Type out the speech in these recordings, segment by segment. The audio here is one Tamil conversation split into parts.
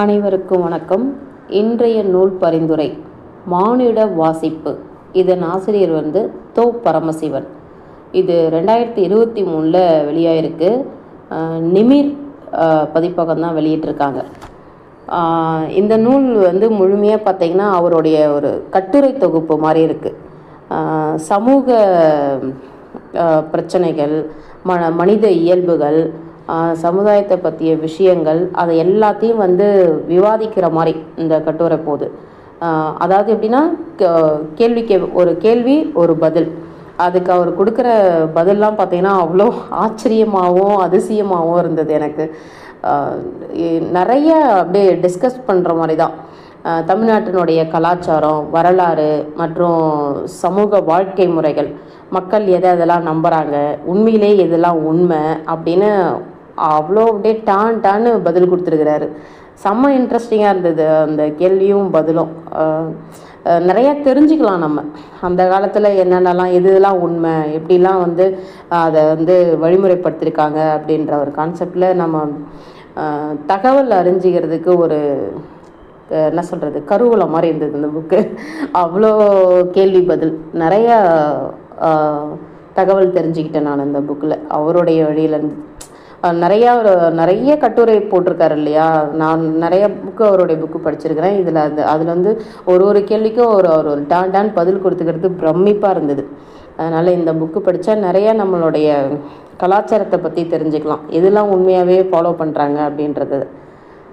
அனைவருக்கும் வணக்கம். இன்றைய நூல் பரிந்துரை மானிட வாசிப்பு. இதன் ஆசிரியர் வந்து தோ பரமசிவன். இது ரெண்டாயிரத்தி இருபத்தி மூணில் வெளியாயிருக்கு. நிமிர் பதிப்பகம் தான் வெளியிட்டிருக்காங்க. இந்த நூல் வந்து முழுமையாக பார்த்தீங்கன்னா அவருடைய ஒரு கட்டுரை தொகுப்பு மாதிரி இருக்குது சமூக பிரச்சனைகள் ம மனித இயல்புகள் சமுதாயத்தை பற்றிய விஷயங்கள் அதை எல்லாத்தையும் வந்து விவாதிக்கிற மாதிரி இந்த கட்டுரை போது. அதாவது எப்படின்னா க- கேள்வி கே ஒரு கேள்வி ஒரு பதில். அதுக்கு அவர் கொடுக்குற பதில்லாம் பார்த்தீங்கன்னா அவ்வளோ ஆச்சரியமாகவும் அதிசயமாகவும் இருந்தது எனக்கு. நிறைய அப்படியே டிஸ்கஸ் பண்ணுற மாதிரி தான். தமிழ்நாட்டினுடைய கலாச்சாரம் வரலாறு மற்றும் சமூக வாழ்க்கை முறைகள். மக்கள் எதை எதெல்லாம் நம்புகிறாங்க உண்மையிலே எதெல்லாம் உண்மை அப்படின்னு அவ்வளோ அப்படியே டான் டான்னு பதில் கொடுத்துருக்கிறாரு. செம்ம இன்ட்ரெஸ்டிங்காக இருந்தது அந்த கேள்வியும் பதிலும். நிறையா தெரிஞ்சுக்கலாம் நம்ம. அந்த காலத்தில் என்னென்னலாம் எது இதெல்லாம் உண்மை எப்படிலாம் வந்து அதை வந்து வழிமுறைப்படுத்தியிருக்காங்க அப்படின்ற ஒரு கான்செப்டில் நம்ம தகவல் அறிஞ்சிக்கிறதுக்கு ஒரு என்ன சொல்கிறது கருவூலம் மாதிரி இருந்தது இந்த புக்கு அவ்வளோ கேள்வி பதில். நிறையா தகவல் தெரிஞ்சுக்கிட்டேன் நான் இந்த புக்கில் அவருடைய வழியிலேருந்து நிறையா ஒரு நிறைய கட்டுரை போட்டிருக்காரு இல்லையா? நான் நிறைய புக்கு அவருடைய புக்கு படிச்சிருக்கிறேன். இதில் அது அதில் வந்து ஒரு ஒரு கேள்விக்கும் ஒரு ஒரு டான் டான் பதில் கொடுத்துக்கிறது பிரமிப்பாக இருந்தது. அதனால் இந்த புக்கு படித்தா நிறையா நம்மளுடைய கலாச்சாரத்தை பற்றி தெரிஞ்சுக்கலாம். எதெல்லாம் உண்மையாகவே ஃபாலோ பண்ணுறாங்க அப்படின்றது.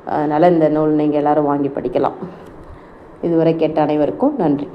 அதனால் இந்த நூல் நீங்கள் எல்லாரும் வாங்கி படிக்கலாம். இதுவரை கேட்ட அனைவருக்கும் நன்றி.